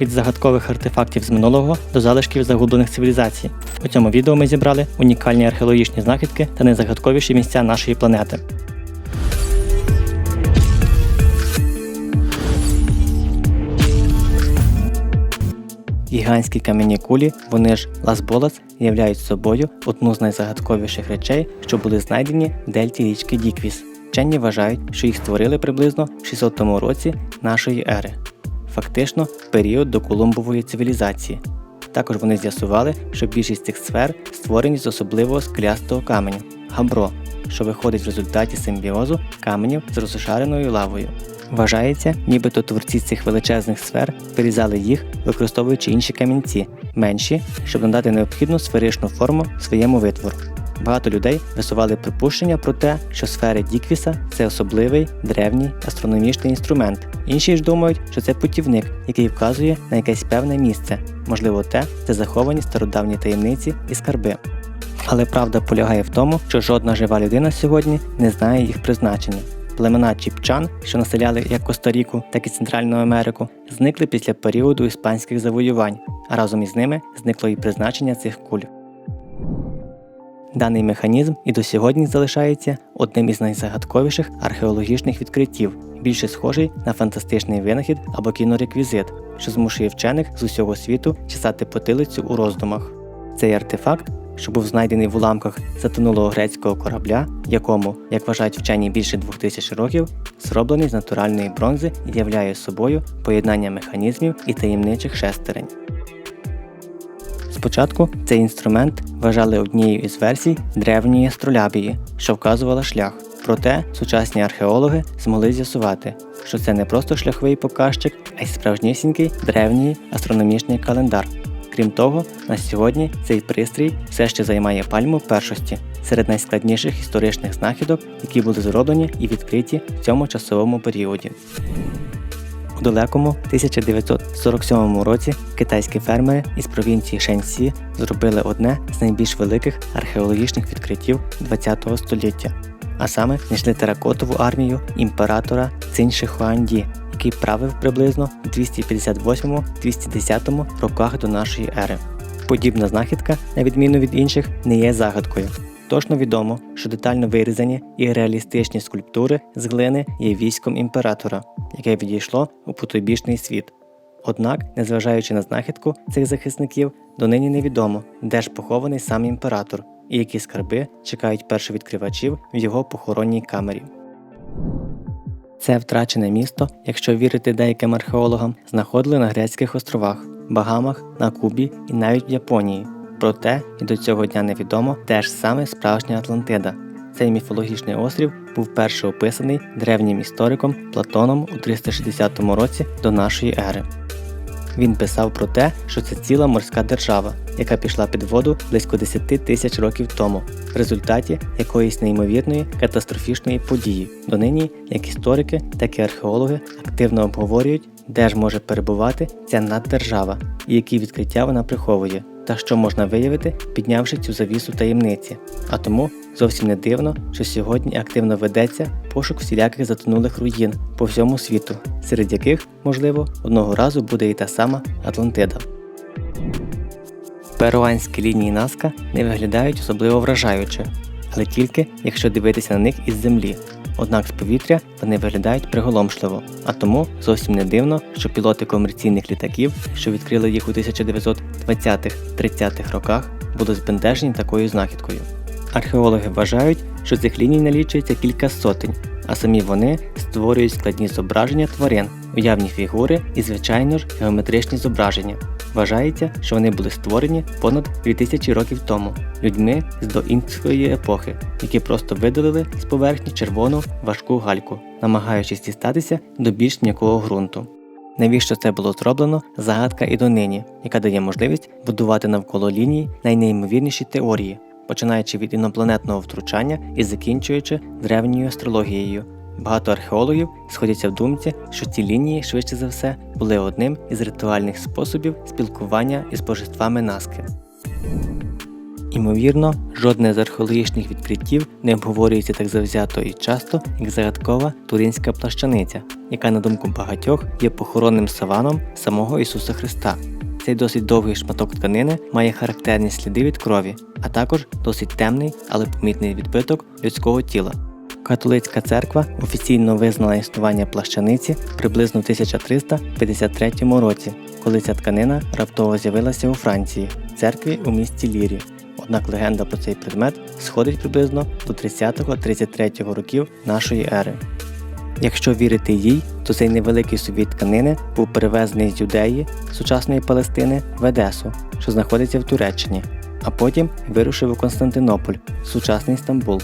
від загадкових артефактів з минулого до залишків загублених цивілізацій. У цьому відео ми зібрали унікальні археологічні знахідки та найзагадковіші місця нашої планети. Гігантські кам'яні кулі, вони ж Лас-Болас, являють собою одну з найзагадковіших речей, що були знайдені в дельті річки Діквіс. Вчені вважають, що їх створили приблизно в 600 році нашої ери, фактично період до Колумбової цивілізації. Також вони з'ясували, що більшість цих сфер створені з особливого склястого каменю габро, що виходить в результаті симбіозу каменів з розшареною лавою. Вважається, нібито творці цих величезних сфер вирізали їх, використовуючи інші камінці, менші, щоб надати необхідну сферичну форму своєму витвору. Багато людей висували припущення про те, що сфери Діквіса це особливий древній астрономічний інструмент. Інші ж думають, що це путівник, який вказує на якесь певне місце, можливо, те, де заховані стародавні таємниці і скарби. Але правда полягає в тому, що жодна жива людина сьогодні не знає їх призначення. Племена чіпчан, що населяли як Коста-Ріку, так і Центральну Америку, зникли після періоду іспанських завоювань, а разом із ними зникло і призначення цих куль. Даний механізм і до сьогодні залишається одним із найзагадковіших археологічних відкриттів, більше схожий на фантастичний винахід або кінореквізит, що змушує вчених з усього світу чесати потилицю у роздумах. Цей артефакт, що був знайдений в уламках затонулого грецького корабля, якому, як вважають вчені більше 2000 років, зроблений з натуральної бронзи і являє собою поєднання механізмів і таємничих шестерень. Спочатку цей інструмент вважали однією із версій древньої астролябії, що вказувала шлях. Проте сучасні археологи змогли з'ясувати, що це не просто шляховий показчик, а й справжнісінький древній астрономічний календар. Крім того, на сьогодні цей пристрій все ще займає пальму першості серед найскладніших історичних знахідок, які були зроблені і відкриті в цьому часовому періоді. Далекому 1947 році китайські фермери із провінції Шенсі зробили одне з найбільш великих археологічних відкриттів ХХ століття, а саме знайшли теракотову армію імператора Цинь Шихуанді, який правив приблизно в 258-210 роках до нашої ери. Подібна знахідка, на відміну від інших, не є загадкою. Точно відомо, що детально вирізані і реалістичні скульптури з глини є військом імператора, яке відійшло у потойбічний світ. Однак, незважаючи на знахідку цих захисників, донині невідомо, де ж похований сам імператор і які скарби чекають першовідкривачів в його похоронній камері. Це втрачене місто, якщо вірити деяким археологам, знаходили на Грецьких островах, Багамах, на Кубі і навіть в Японії. Проте і до цього дня невідомо, де ж саме справжня Атлантида. Цей міфологічний острів був перше описаний древнім істориком Платоном у 360 році до нашої ери. Він писав про те, що це ціла морська держава, яка пішла під воду близько 10 тисяч років тому, в результаті якоїсь неймовірної катастрофічної події. Донині як історики, так і археологи активно обговорюють, де ж може перебувати ця наддержава і які відкриття вона приховує, та що можна виявити, піднявши цю завісу таємниці. А тому зовсім не дивно, що сьогодні активно ведеться пошук всіляких затонулих руїн по всьому світу, серед яких, можливо, одного разу буде і та сама Атлантида. Перуанські лінії Наска не виглядають особливо вражаюче, але тільки якщо дивитися на них із землі. Однак з повітря вони виглядають приголомшливо, а тому зовсім не дивно, що пілоти комерційних літаків, що відкрили їх у 1920-30-х роках, були збентежені такою знахідкою. Археологи вважають, що цих ліній налічується кілька сотень, а самі вони створюють складні зображення тварин, уявні фігури і, звичайно ж, геометричні зображення. Вважається, що вони були створені понад 2000 років тому людьми з доінської епохи, які просто видалили з поверхні червону важку гальку, намагаючись дістатися до більш м'якого ґрунту. Навіщо це було зроблено? Загадка і донині, яка дає можливість будувати навколо лінії найнеймовірніші теорії, починаючи від інопланетного втручання і закінчуючи древньою астрологією. Багато археологів сходяться в думці, що ці лінії, швидше за все, були одним із ритуальних способів спілкування із божествами Наски. Імовірно, жодне з археологічних відкриттів не обговорюється так завзято і часто, як загадкова туринська плащаниця, яка, на думку багатьох, є похоронним саваном самого Ісуса Христа. Цей досить довгий шматок тканини має характерні сліди від крові, а також досить темний, але помітний відбиток людського тіла. Католицька церква офіційно визнала існування плащаниці приблизно в 1353 році, коли ця тканина раптово з'явилася у Франції, церкві у місті Лірі. Однак легенда про цей предмет сходить приблизно до 30-33 років нашої ери. Якщо вірити їй, то цей невеликий собі тканини був перевезений з Юдеї, сучасної Палестини, в Едесу, що знаходиться в Туреччині, а потім вирушив у Константинополь, сучасний Стамбул.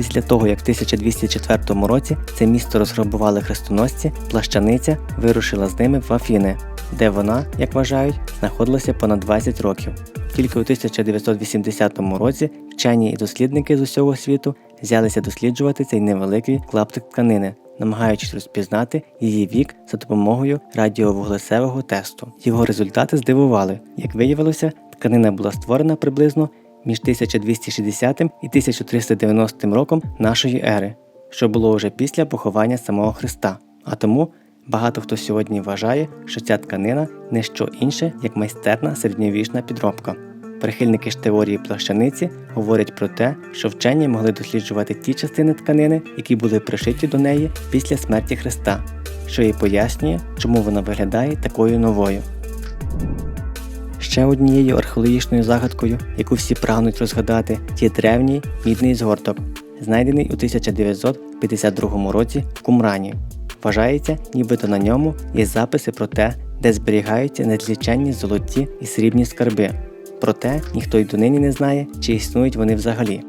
Після того, як в 1204 році це місто розграбували хрестоносці, плащаниця вирушила з ними в Афіни, де вона, як вважають, знаходилася понад 20 років. Тільки у 1980 році вчені і дослідники з усього світу взялися досліджувати цей невеликий клаптик тканини, намагаючись розпізнати її вік за допомогою радіовуглецевого тесту. Його результати здивували. Як виявилося, тканина була створена приблизно між 1260 і 1390 роком нашої ери, що було вже після поховання самого Христа. А тому багато хто сьогодні вважає, що ця тканина не що інше, як майстерна середньовічна підробка. Прихильники ж теорії плащаниці говорять про те, що вчені могли досліджувати ті частини тканини, які були пришиті до неї після смерті Христа, що і пояснює, чому вона виглядає такою новою. Ще однією археологічною загадкою, яку всі прагнуть розгадати, є древній мідний згорток, знайдений у 1952 році в Кумрані. Вважається, нібито на ньому є записи про те, де зберігаються незліченні золоті і срібні скарби. Проте ніхто й донині не знає, чи існують вони взагалі.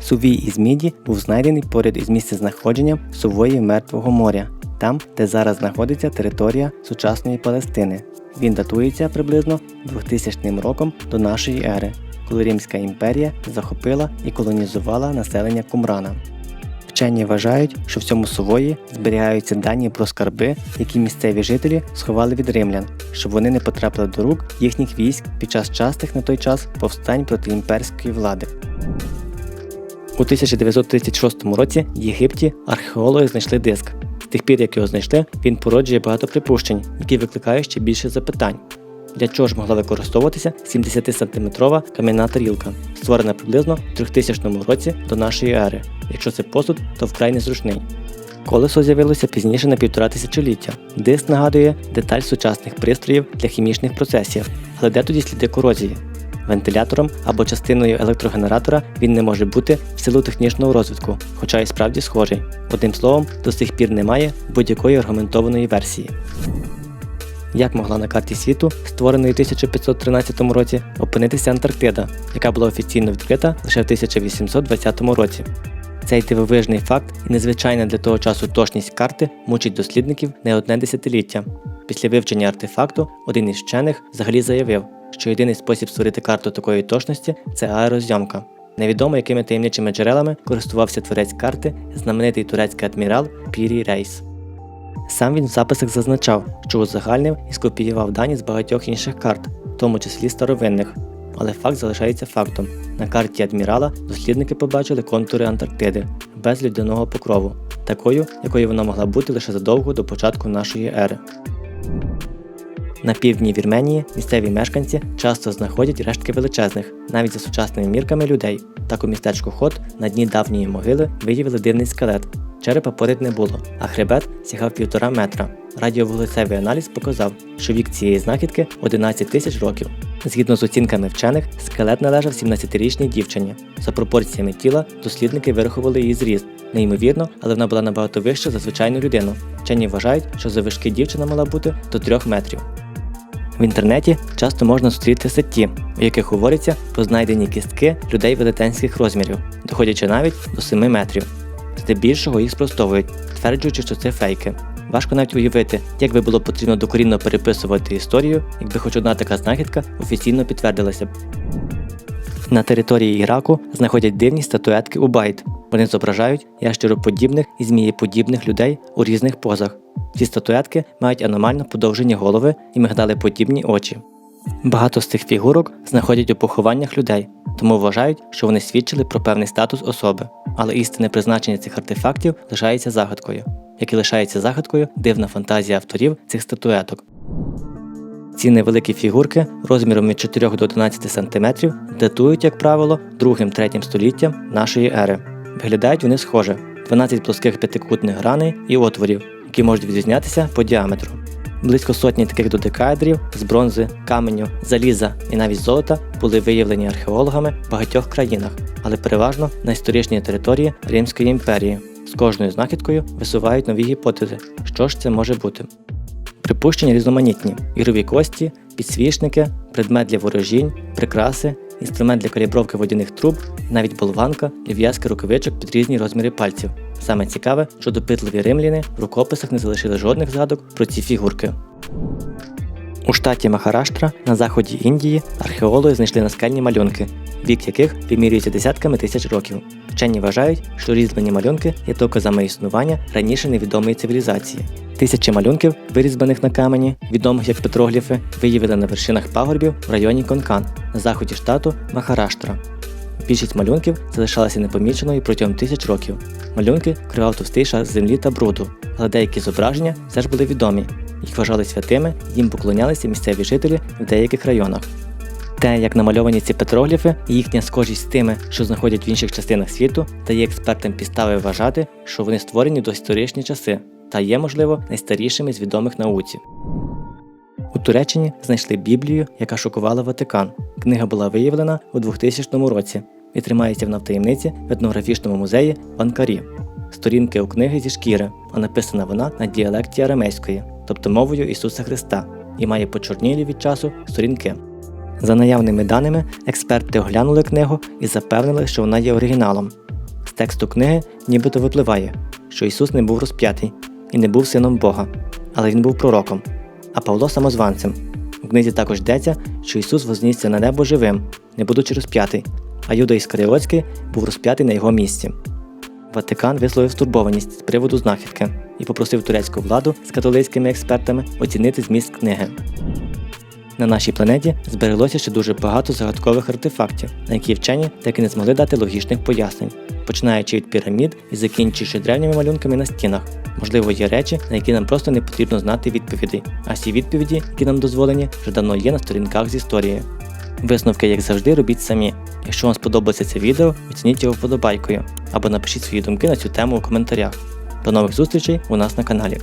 Сувій із міді був знайдений поряд із місцезнаходженням сувої Мертвого моря, там, де зараз знаходиться територія сучасної Палестини. Він датується приблизно 2000 роком до нашої ери, коли Римська імперія захопила і колонізувала населення Кумрана. Вчені вважають, що в цьому сувої зберігаються дані про скарби, які місцеві жителі сховали від римлян, щоб вони не потрапили до рук їхніх військ під час частих на той час повстань проти імперської влади. У 1936 році в Єгипті археологи знайшли диск. Тих пір, як його знайшли, він породжує багато припущень, які викликають ще більше запитань. Для чого ж могла використовуватися 70-сантиметрова кам'яна тарілка, створена приблизно в 3000 році до нашої ери. Якщо це посуд, то вкрай незручний. Колесо з'явилося пізніше на півтора тисячоліття. Диск нагадує деталь сучасних пристроїв для хімічних процесів, але де тоді сліди корозії? Вентилятором або частиною електрогенератора він не може бути в силу технічного розвитку, хоча і справді схожий. Одним словом, до сих пір немає будь-якої аргументованої версії. Як могла на карті світу, створеної у 1513 році, опинитися Антарктида, яка була офіційно відкрита лише в 1820 році? Цей дивовижний факт і незвичайна для того часу точність карти мучить дослідників не одне десятиліття. Після вивчення артефакту один із вчених взагалі заявив, що єдиний спосіб створити карту такої точності це аерозйомка. Невідомо, якими таємничими джерелами користувався творець карти, знаменитий турецький адмірал Пірі Рейс. Сам він в записах зазначав, що узагальнив і скопіював дані з багатьох інших карт, в тому числі старовинних. Але факт залишається фактом. На карті адмірала дослідники побачили контури Антарктиди без людяного покрову, такою, якою вона могла бути лише задовго до початку нашої ери. На півдні Вірменії місцеві мешканці часто знаходять рештки величезних, навіть за сучасними мірками людей. Так у містечку Хот на дні давньої могили виявили дивний скелет. Черепа поряд не було, а хребет сягав півтора метра. Радіовуглецевий аналіз показав, що вік цієї знахідки 11 тисяч років. Згідно з оцінками вчених, скелет належав 17-річній дівчині. За пропорціями тіла дослідники вирахували її зріст. Неймовірно, але вона була набагато вища за звичайну людину. Вчені вважають, що завишки дівчина мала бути до 3 метрів. В інтернеті часто можна зустріти статті, у яких говориться про знайдені кістки людей велетенських розмірів, доходячи навіть до 7 метрів. Здебільшого їх спростовують, тверджуючи, що це фейки. Важко навіть уявити, як би було потрібно докорінно переписувати історію, якби хоч одна така знахідка офіційно підтвердилася б. На території Іраку знаходять дивні статуетки у байт. Вони зображають ящероподібних і змієподібних людей у різних позах. Ці статуетки мають аномально подовжені голови і мигдалеподібні очі. Багато з цих фігурок знаходять у похованнях людей, тому вважають, що вони свідчили про певний статус особи, але істинне призначення цих артефактів лишається загадкою, як і лишається загадкою дивна фантазія авторів цих статуеток. Ці невеликі фігурки розміром від 4 до 11 см датують, як правило, 2-3 століттям нашої ери. Виглядають вони схоже: 12 плоских п'ятикутних граней і отворів, які можуть відрізнятися по діаметру. Близько сотні таких додекаедрів з бронзи, каменю, заліза і навіть золота були виявлені археологами в багатьох країнах, але переважно на історичній території Римської імперії. З кожною знахідкою висувають нові гіпотези, що ж це може бути. Припущення різноманітні: ігрові кості, підсвічники, предмет для ворожінь, прикраси, інструмент для калібровки водяних труб, навіть болванка для в'язки рукавичок під різні розміри пальців. Саме цікаве, що допитливі римляни в рукописах не залишили жодних згадок про ці фігурки. У штаті Махараштра на заході Індії археологи знайшли наскальні малюнки, вік яких вимірюється десятками тисяч років. Вчені вважають, що різьблені малюнки є доказами існування раніше невідомої цивілізації. Тисячі малюнків, вирізбаних на камені, відомих як петрогліфи, виявили на вершинах пагорбів в районі Конкан на заході штату Махараштра. Більшість малюнків залишалася непоміченою протягом тисяч років. Малюнки вкривав товстий шар землі та бруду, але деякі зображення все ж були відомі. Їх вважали святими, їм поклонялися місцеві жителі в деяких районах. Те, як намальовані ці петрогліфи і їхня схожість з тими, що знаходять в інших частинах світу, дає експертам підстави вважати, що вони створені до історичні часи та є, можливо, найстарішими з відомих науці. У Туреччині знайшли Біблію, яка шокувала Ватикан. Книга була виявлена у 2000 році і тримається в навтаємниці в етнографічному музеї в Анкарі. Сторінки у книги зі шкіри, а написана вона на діалекті арамейської, тобто мовою Ісуса Христа, і має почорнілі від часу сторінки. За наявними даними, експерти оглянули книгу і запевнили, що вона є оригіналом. З тексту книги нібито випливає, що Ісус не був розп'ятий і не був сином Бога, але він був пророком, а Павло самозванцем. У книзі також йдеться, що Ісус вознісся на небо живим, не будучи розп'ятий, а Юда Іскаріотський був розп'ятий на його місці. Ватикан висловив стурбованість з приводу знахідки і попросив турецьку владу з католицькими експертами оцінити зміст книги. На нашій планеті збереглося ще дуже багато загадкових артефактів, на які вчені так і не змогли дати логічних пояснень, починаючи від пірамід і закінчуючи древніми малюнками на стінах. Можливо, є речі, на які нам просто не потрібно знати відповідей, а всі відповіді, які нам дозволені, вже давно є на сторінках з історією. Висновки, як завжди, робіть самі. Якщо вам сподобається це відео, оцініть його вподобайкою або напишіть свої думки на цю тему у коментарях. До нових зустрічей у нас на каналі.